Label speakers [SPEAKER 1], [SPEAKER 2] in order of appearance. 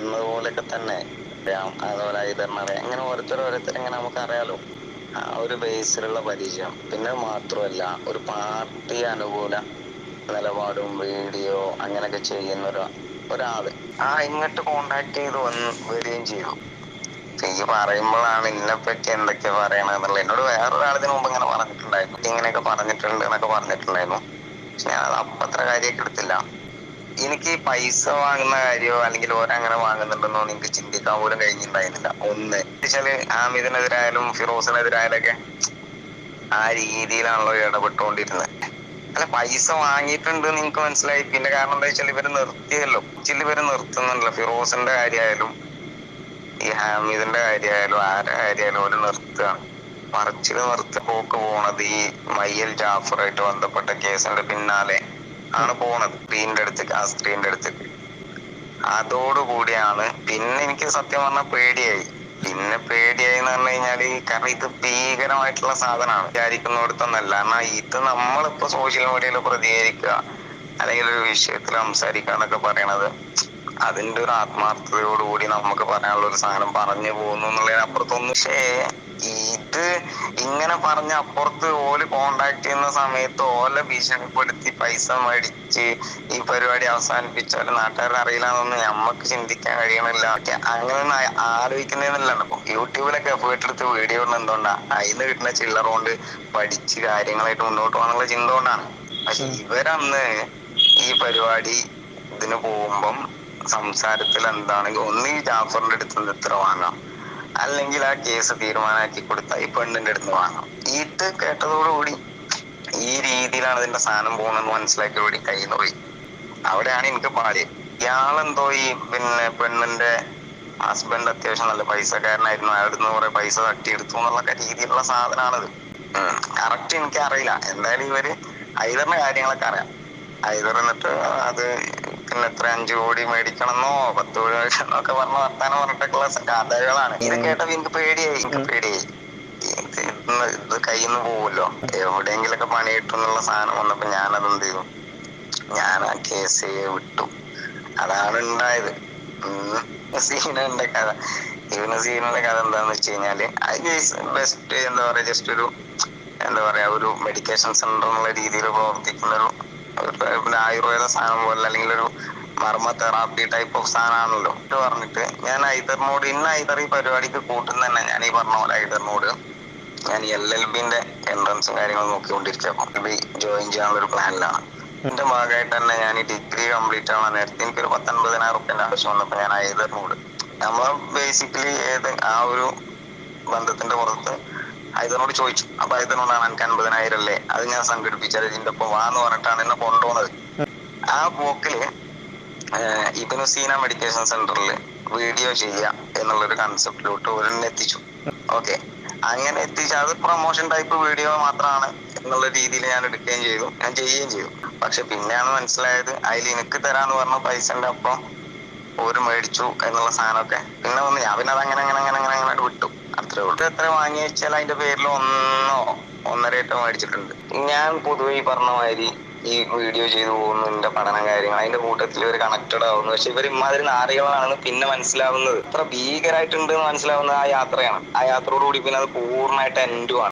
[SPEAKER 1] എന്നതുപോലെയൊക്കെ തന്നെ അതുപോലെ ഐതറിനറിയാം അങ്ങനെ ഓരോരുത്തർ ഓരോരുത്തർ ഇങ്ങനെ നമുക്ക് അറിയാലോ ആ ഒരു ബേസിലുള്ള പരിചയം. പിന്നെ മാത്രമല്ല ഒരു പാർട്ടി അനുകൂല നിലപാടും വീഡിയോ അങ്ങനെയൊക്കെ ചെയ്യുന്ന ഒരു ഒരാൾ ആ ഇങ്ങോട്ട് കോണ്ടാക്ട് ചെയ്ത് വന്ന് വരികയും ചെയ്തു ഈ പറയുമ്പോഴാണ് ഇതിനെ പറ്റി എന്തൊക്കെ പറയണെന്നുള്ളത് എന്നോട് വേറൊരാൾ ഇതിനു മുമ്പ് ഇങ്ങനെ പറഞ്ഞിട്ടുണ്ടായിരുന്നു. ഇങ്ങനെയൊക്കെ പറഞ്ഞിട്ടുണ്ട് എന്നൊക്കെ പറഞ്ഞിട്ടുണ്ടായിരുന്നു. പക്ഷെ ഞാൻ അത് അപ്പത്ര കാര്യമായിട്ട് എടുത്തില്ല. എനിക്ക് പൈസ വാങ്ങുന്ന കാര്യമോ അല്ലെങ്കിൽ ഓരങ്ങനെ വാങ്ങുന്നുണ്ടെന്നോ എനിക്ക് ചിന്തിക്കാൻ പോലും കഴിഞ്ഞിട്ടുണ്ടായിരുന്നില്ല. ഒന്ന് വെച്ചാൽ ഹാമിദിനെതിരായാലും ഫിറോസിനെതിരായാലും ഒക്കെ ആ രീതിയിലാണല്ലോ ഇടപെട്ടുകൊണ്ടിരുന്നത് അല്ല പൈസ വാങ്ങിയിട്ടുണ്ട് നിങ്ങക്ക് മനസ്സിലായി. പിന്നെ കാരണം എന്താ വെച്ചാൽ ഇവർ നിർത്തിയല്ലോ. ചില ഇവർ നിർത്തുന്നുണ്ടല്ലോ. ഫിറോസിന്റെ കാര്യമായാലും ഈ ഹാമിദിന്റെ കാര്യമായാലും ആരുടെ കാര്യമായാലും ഒരു നിർത്തുകയാണ് മറിച്ചിൽ നിർത്തി പോക്ക് പോണത് ഈ മയ്യൽ ജാഫറായിട്ട് ബന്ധപ്പെട്ട കേസിന്റെ പിന്നാലെ. ആണ് പോണത്. സ്ത്രീന്റെ അടുത്തേക്ക് ആ സ്ത്രീന്റെ അടുത്തേക്ക് അതോടുകൂടിയാണ് പിന്നെ എനിക്ക് സത്യം പറഞ്ഞാൽ പേടിയായി. പിന്നെ പേടിയായി എന്ന് പറഞ്ഞു കഴിഞ്ഞാൽ കാരണം ഇത് ഭീകരമായിട്ടുള്ള സാധനമാണ് വിചാരിക്കുന്നിടത്തൊന്നല്ല. കാരണം ഇത് നമ്മളിപ്പോ സോഷ്യൽ മീഡിയയിൽ പ്രതികരിക്കുക അല്ലെങ്കിൽ ഒരു വിഷയത്തിൽ സംസാരിക്കുക എന്നൊക്കെ പറയണത് അതിന്റെ ഒരു ആത്മാർത്ഥതയോടുകൂടി നമുക്ക് പറയാനുള്ള ഒരു സാധനം പറഞ്ഞു പോകുന്നു എന്നുള്ളതിനപ്പുറത്തൊന്നും. പക്ഷേ ഇത് ഇങ്ങനെ പറഞ്ഞ അപ്പുറത്ത് ഓൽ കോണ്ടാക്ട് ചെയ്യുന്ന സമയത്ത് ഓലെ ഭീഷണിപ്പെടുത്തി പൈസ മേടിച്ച് ഈ പരിപാടി അവസാനിപ്പിച്ചാൽ നാട്ടുകാരെ അറിയില്ലാന്നൊന്നും നമ്മക്ക് ചിന്തിക്കാൻ കഴിയണില്ല. അങ്ങനെ ഒന്നും ആ- ആലോചിക്കുന്നതെന്നല്ല ഇപ്പൊ യൂട്യൂബിലൊക്കെ എഫേർട്ട് എടുത്ത് വീഡിയോ ഇടുന്ന എന്തുകൊണ്ടാ? അതിന് കിട്ടുന്ന ചില്ലറ കൊണ്ട് പഠിച്ച് കാര്യങ്ങളായിട്ട് മുന്നോട്ട് പോകാനുള്ള ചിന്ത കൊണ്ടാണ്. പക്ഷെ ഇവരന്ന് ഈ പരിപാടി ഇതിന് പോകുമ്പം സംസാരത്തിൽ എന്താണെങ്കിൽ ഒന്നീ ജാഫറിന്റെ അടുത്ത് നിന്ന് ഇത്ര വാങ്ങാം? അല്ലെങ്കിൽ ആ കേസ് തീരുമാനമാക്കി കൊടുത്ത ഈ പെണ്ണിന്റെ അടുത്ത് വാങ്ങാം ഇത് കേട്ടതോടുകൂടി ഈ രീതിയിലാണ് ഇതിന്റെ സാധനം പോകുന്നത് മനസ്സിലാക്കിയോടി കയ്യിൽ നിന്ന് പോയി. അവിടെയാണ് എനിക്ക് പാടി ഇയാളെന്തോ ഈ പിന്നെ പെണ്ണിന്റെ ഹസ്ബൻഡ് അത്യാവശ്യം നല്ല പൈസക്കാരനായിരുന്നു. അയാളുടെ നിന്ന് കുറെ പൈസ തട്ടിയെടുത്തു എന്നുള്ള രീതിയിലുള്ള സാധനമാണിത് കറക്റ്റ് എനിക്ക് അറിയില്ല. എന്തായാലും ഇവർ ഐതറിന്റെ കാര്യങ്ങളൊക്കെ അറിയാം. ഐതർ എന്നിട്ട് അത് പിന്നെ എത്ര അഞ്ചു കോടി മേടിക്കണമെന്നോ പത്ത് കോടി മേടിക്കണമെന്നോ ഒക്കെ പറഞ്ഞ വർത്താനം പറഞ്ഞിട്ടൊക്കെയുള്ള കഥകളാണ് ഇത് കേട്ടപ്പോ എനിക്ക് പേടിയായി എനിക്ക് പേടിയായി. ഇത് കയ്യിൽ നിന്ന് പോവുമല്ലോ. എവിടെയെങ്കിലൊക്കെ പണി കിട്ടും എന്നുള്ള സാധനം വന്നപ്പോ ഞാനത് എന്ത് ചെയ്തു? ഞാൻ ആ കേസ് വിട്ടു. അതാണ് ഉണ്ടായത്. സീനുണ്ട് കഥ. ഇവന് സീനുള്ള കഥ എന്താന്ന് വെച്ച് കഴിഞ്ഞാൽ കേസ് ബെസ്റ്റ് എന്താ പറയാ ജസ്റ്റ് ഒരു എന്താ പറയാ ഒരു മെഡിക്കേഷൻ സെന്റർ എന്നുള്ള രീതിയിൽ പിന്നെ ആയുർവേദ സാധനം പോലെ അല്ലെങ്കിൽ ഒരു മർമ്മ തെറാപ്പി ടൈപ്പ് ഓഫ് സാധനമാണല്ലോ. എന്നിട്ട് പറഞ്ഞിട്ട് ഞാൻ ഐതറിനോട് ഇന്ന ഐതർ ഈ പരിപാടിക്ക് കൂട്ടുന്ന തന്നെ ഞാൻ ഈ പറഞ്ഞ പോലെ ഐതറിനോട് ഞാൻ എൽ എൽ ബിന്റെ എൻട്രൻസും കാര്യങ്ങളും നോക്കിക്കൊണ്ടിരിക്കുക ബി ജോയിൻ ചെയ്യാനുള്ള ഒരു പ്ലാനിലാണ് ഇതിന്റെ ഭാഗമായിട്ട് തന്നെ ഞാൻ ഈ ഡിഗ്രി കംപ്ലീറ്റ് ആവാൻ നേരത്തെ എനിക്കൊരു പത്തൊൻപതിനായിരം റുപ്യന്റെ ആവശ്യം വന്നപ്പോ ഞാൻ ഐതറിനോട് നമ്മൾ ബേസിക്കലി ഏത് ആ ഒരു ബന്ധത്തിന്റെ പുറത്ത് ഐതറിനോട് ചോദിച്ചു അപ്പൊ ഐതനോടാണ് എനിക്ക് അൻപതിനായിരം അല്ലേ? അത് ഞാൻ സംഘടിപ്പിച്ചത് ഇതിന്റെ ഒപ്പം വാന്ന് പറഞ്ഞിട്ടാണ് എന്നെ കൊണ്ടുപോകുന്നത്. ആ പോക്കിൽ ഇബനു സീന മെഡിറ്റേഷൻ സെന്ററിൽ വീഡിയോ ചെയ്യാം എന്നുള്ള ഒരു കൺസെപ്റ്റിലോട്ട് ഒരു എത്തിച്ചു. ഓക്കെ. അങ്ങനെ എത്തിച്ച് അത് പ്രൊമോഷൻ ടൈപ്പ് വീഡിയോ മാത്രമാണ് എന്നുള്ള രീതിയിൽ ഞാൻ എടുക്കുകയും ചെയ്തു. ഞാൻ ചെയ്യുകയും ചെയ്തു. പക്ഷെ പിന്നെയാണ് മനസ്സിലായത് അതിൽ എനിക്ക് തരാന്ന് പറഞ്ഞ പൈസന്റെ ഒപ്പം ഓര് മേടിച്ചു എന്നുള്ള സാധനമൊക്കെ. പിന്നെ വന്ന് ഞാൻ പിന്നെ അത് അങ്ങനെ അങ്ങനെ അങ്ങനെ അങ്ങനെ വിട്ടു. അത്രേ ഉള്ളൂ. എത്ര വാങ്ങി വെച്ചാൽ അതിന്റെ പേരിൽ ഒന്നോ ഒന്നര ഏറ്റോ മേടിച്ചിട്ടുണ്ട്. ഞാൻ പൊതുവെ ഈ പറഞ്ഞ മാതിരി ഈ വീഡിയോ ചെയ്തു പോകുന്നു എന്റെ പഠനം കാര്യങ്ങൾ അതിന്റെ കൂട്ടത്തിൽ ഇവർ കണക്റ്റഡ് ആവുന്നു. പക്ഷെ ഇവർ ഇമാതിരി നാറികളാണെന്ന് പിന്നെ മനസ്സിലാവുന്നത്. അത്ര ഭീകരമായിട്ടുണ്ട് എന്ന് മനസ്സിലാവുന്നത് ആ യാത്രയാണ്. ആ യാത്രയോടുകൂടി പിന്നെ അത് പൂർണമായിട്ട് എൻഡുമാണ്